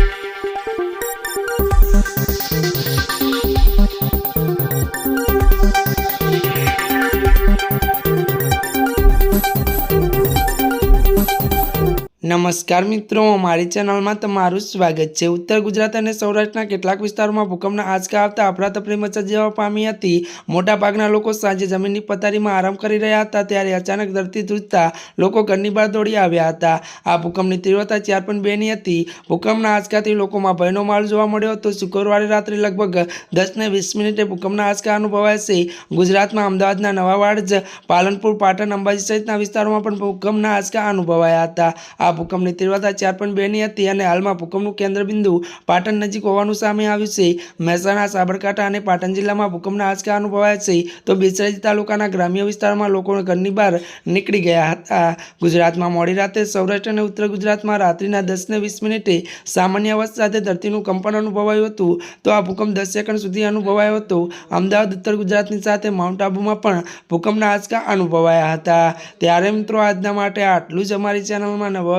Thank you. નમસ્કાર મિત્રો, મારી ચેનલમાં તમારું સ્વાગત છે. ઉત્તર ગુજરાત અને સૌરાષ્ટ્રના કેટલાક વિસ્તારોમાં ભૂકંપના આંચકા આવતા અફરાતફરી મચા જવા પામી હતી. મોટાભાગના લોકો સાંજે જમીનની પથારીમાં આરામ કરી રહ્યા હતા, ત્યારે અચાનક ધરતી ધ્રુજતા લોકો ઘરની બહાર દોડી આવ્યા હતા. આ ભૂકંપની તીવ્રતા ચાર પણ બેની હતી. ભૂકંપના આંચકાથી લોકોમાં ભયનો માહોલ જોવા મળ્યો હતો. શુક્રવારે રાત્રે લગભગ દસ ને વીસ મિનિટે ભૂકંપના આંચકા અનુભવાય છે ગુજરાતમાં અમદાવાદના નવાવાડ, પાલનપુર, પાટણ, અંબાજી સહિતના વિસ્તારોમાં પણ ભૂકંપના આંચકા અનુભવાયા હતા. આ ભૂકંપની તીવ્રતા ચાર પોઈન્ટ બેની હતી અને હાલમાં ભૂકંપનું કેન્દ્રબિંદુ પાટણ નજીક હોવાનું સામે આવ્યું છે. મહેસાણા, સાબરકાંઠા અને પાટણ જિલ્લામાં ભૂકંપના આંચકા અનુભવાયા છે. તો બેચરાજી તાલુકાના ગ્રામ્ય વિસ્તારમાં લોકો ઘરની બહાર નીકળી ગયા હતા. ગુજરાતમાં મોડી રાતે સૌરાષ્ટ્ર અને ઉત્તર ગુજરાતમાં રાત્રિના દસ ને વીસ મિનિટે સામાન્ય અવાજ સાથે ધરતીનું કંપન અનુભવાયું હતું. તો આ ભૂકંપ દસ સેકન્ડ સુધી અનુભવાયો હતો. અમદાવાદ, ઉત્તર ગુજરાતની સાથે માઉન્ટ આબુમાં પણ ભૂકંપના આંચકા અનુભવાયા હતા. ત્યારે મિત્રો, આજના માટે આટલું જ અમારી ચેનલમાં નવા